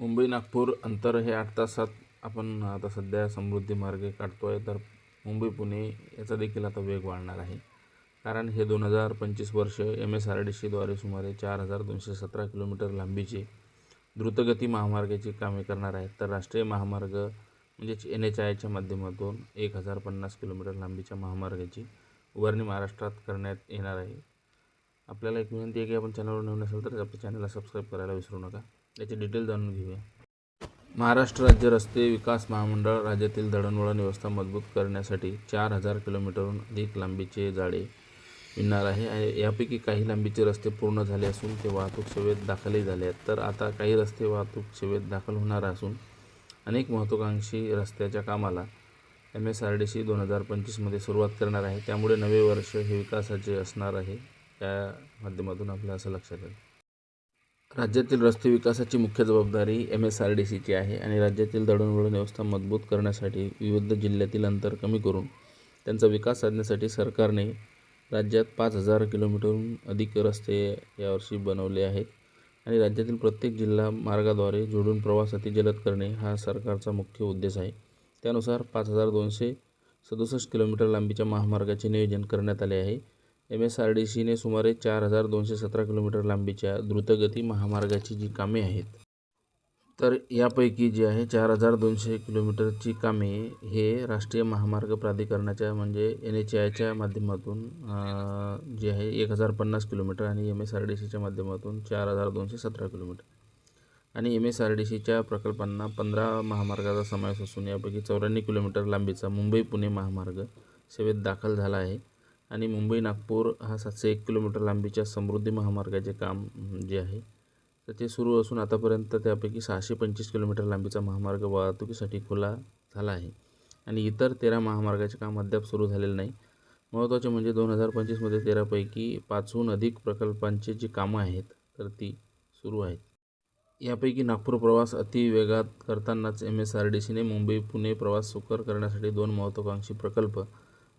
मुंबई नागपूर अंतर हे आठ तासात आपण आता सध्या समृद्धी मार्गे काढतो आहे तर मुंबई पुणे याचा देखील आता वेग वाढणार आहे. कारण हे दोन हजार पंचवीस वर्ष एम एस आर डी सीद्वारे सुमारे चार हजार दोनशे सतरा किलोमीटर लांबीचे द्रुतगती महामार्गाची कामे करणार आहेत. तर राष्ट्रीय महामार्ग म्हणजेच एन एच आयच्या माध्यमातून एक हजार पन्नास किलोमीटर लांबीच्या महामार्गाची उभारणी महाराष्ट्रात करण्यात येणार आहे. आपल्याला एक विनंती आहे की आपण चॅनलवर नवीन असेल तर आपल्या चॅनलला सबस्क्राईब करायला विसरू नका. याचे डिटेल जाणून घेऊया. महाराष्ट्र राज्य रस्ते विकास महामंडळ राज्यातील दळणवळण व्यवस्था मजबूत करण्यासाठी चार हजार किलोमीटरहून अधिक लांबीचे जाळे विणणार आहे. आणि यापैकी काही लांबीचे रस्ते पूर्ण झाले असून ते वाहतूक सेवेत दाखलही झाले आहेत. तर आता काही रस्ते वाहतूक सेवेत दाखल होणार असून अनेक महत्त्वाकांक्षी रस्त्याच्या कामाला M S R D C दोन हजार पंचवीसमध्ये सुरुवात करणार आहे. त्यामुळे नवे वर्ष हे विकासाचे असणार आहे. त्या माध्यमातून आपल्या असं लक्षात येईल राज्यातील रस्ते विकासाची मुख्य जबाबदारी एम एस आर डी सीची आहे आणि राज्यातील दळणवळण व्यवस्था मजबूत करण्यासाठी विविध जिल्ह्यातील अंतर कमी करून त्यांचा विकास साधण्यासाठी सरकारने राज्यात पाच हजार किलोमीटरहून अधिक रस्ते यावर्षी बनवले आहेत आणि राज्यातील प्रत्येक जिल्हा मार्गाद्वारे जोडून प्रवास अति जलद करणे हा सरकारचा मुख्य उद्देश आहे. त्यानुसार पाच हजार दोनशे सदुसष्ट किलोमीटर लांबीच्या महामार्गाचे नियोजन करण्यात आले आहे. एम एस आर डी सीने सुमारे चार हजार दोनशे सतरा किलोमीटर लांबीच्या द्रुतगती महामार्गाची जी कामे आहेत तर यापैकी जी आहे चार हजार दोनशे किलोमीटरची कामे हे राष्ट्रीय महामार्ग प्राधिकरणाच्या म्हणजे एन एच आयच्या माध्यमातून जे आहे एक हजार पन्नास किलोमीटर आणि एम एस आर डी सीच्या माध्यमातून चार हजार दोनशे सतरा किलोमीटर. आणि एम एस आर डी सीच्या प्रकल्पांना पंधरा महामार्गाचा समावेश असून यापैकी चौऱ्याण्णव किलोमीटर लांबीचा मुंबई पुणे महामार्ग सेवेत दाखल झाला आहे. आणि मुंबई नागपूर हा सातशे एक किलोमीटर लांबीच्या समृद्धी महामार्गाचे काम जे आहे तर ते सुरू असून आतापर्यंत त्यापैकी सहाशे पंचवीस किलोमीटर लांबीचा महामार्ग वाहतुकीसाठी खुला झाला आहे. आणि इतर तेरा महामार्गाचे काम अद्याप सुरू झालेलं नाही. महत्त्वाचे म्हणजे दोन हजार पंचवीसमध्ये तेरापैकी पाचहून अधिक प्रकल्पांची जी कामं आहेत तर ती सुरू आहेत. यापैकी नागपूर प्रवास अतिवेगात करतानाच एम एस आर डी सीने मुंबई पुणे प्रवास सुकर करण्यासाठी दोन महत्त्वाकांक्षी प्रकल्प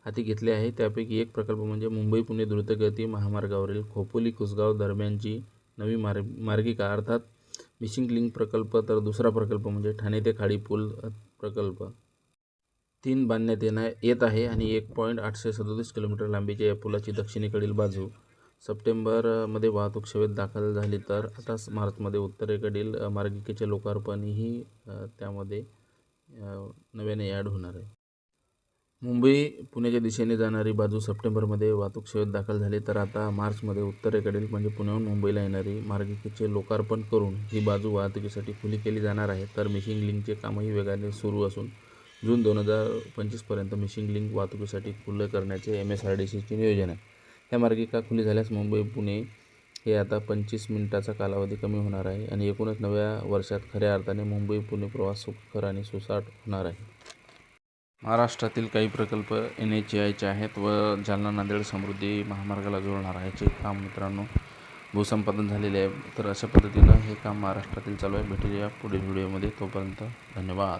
हाती घेतले आहे. त्यापैकी एक प्रकल्प म्हणजे मुंबई पुणे द्रुतगती महामार्गावरील खोपोली कुसगाव दरम्यानची नवी मार्ग मार्गिका. अर्थात मिशिंग लिंक प्रकल्प तर दुसरा प्रकल्प म्हणजे ठाणे ते खाडी पूल प्रकल्प. तीन बांधण्यात येणार येत आहे आणि एक पॉईंट आठशे सदोतीस किलोमीटर लांबीच्या या पुलाची दक्षिणेकडील बाजू. सप्टेंबरमध्ये वाहतूक सेवेत दाखल झाली तर आता मार्चमध्ये उत्तरेकडील मार्गिकेचे लोकार्पणही त्यामध्ये नव्याने ॲड होणार आहे. मुंबई पुण्याच्या दिशेने जाणारी बाजू सप्टेंबरमध्ये वाहतूक सेवेत दाखल झाली. तर आता मार्चमध्ये उत्तरेकडील म्हणजे पुण्याहून मुंबईला येणारी मार्गिकेचे लोकार्पण करून ही बाजू वाहतुकीसाठी खुली केली जाणार आहे. तर मिशिंग लिंकचे कामही वेगाने सुरू असून जून दोन हजार पंचवीसपर्यंत मिशिंग लिंक वाहतुकीसाठी खुलं करण्याचे एम एस आर डी सीचे नियोजन आहे. ह्या मार्गिका खुली झाल्यास मुंबई पुणे हे आता पंचवीस मिनिटाचा कालावधी कमी होणार आहे आणि एकूणच नव्या वर्षात खऱ्या अर्थाने मुंबई पुणे प्रवास सुखकर आणि सुसाट होणार आहे. महाराष्ट्रातील काही प्रकल्प एन एच आयचे आहेत व जालना नांदेड समृद्धी महामार्गाला जोडणार आहे. याचे काम मित्रांनो भूसंपादन झालेले आहे. तर अशा पद्धतीनं हे काम महाराष्ट्रातील चालू आहे. भेटूया पुढील व्हिडिओमध्ये. तोपर्यंत धन्यवाद.